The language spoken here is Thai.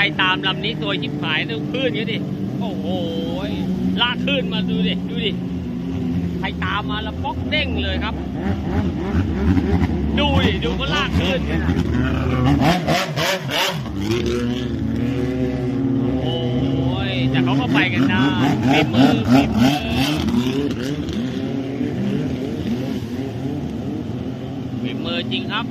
ไถตามลำนี้ตัวยชิบหายดูคลื่นเงี้ดิ โอ้โหลากคลื่นมาดูดิ ดูดิ ใครตามมาแล้วป๊อกเด้งเลยครับ ดูดิ ดูก็ลากคลื่นโอ้ยแต่เขาก็ไปกันได้ฝีมือฝีมือฝีมือจริงครับ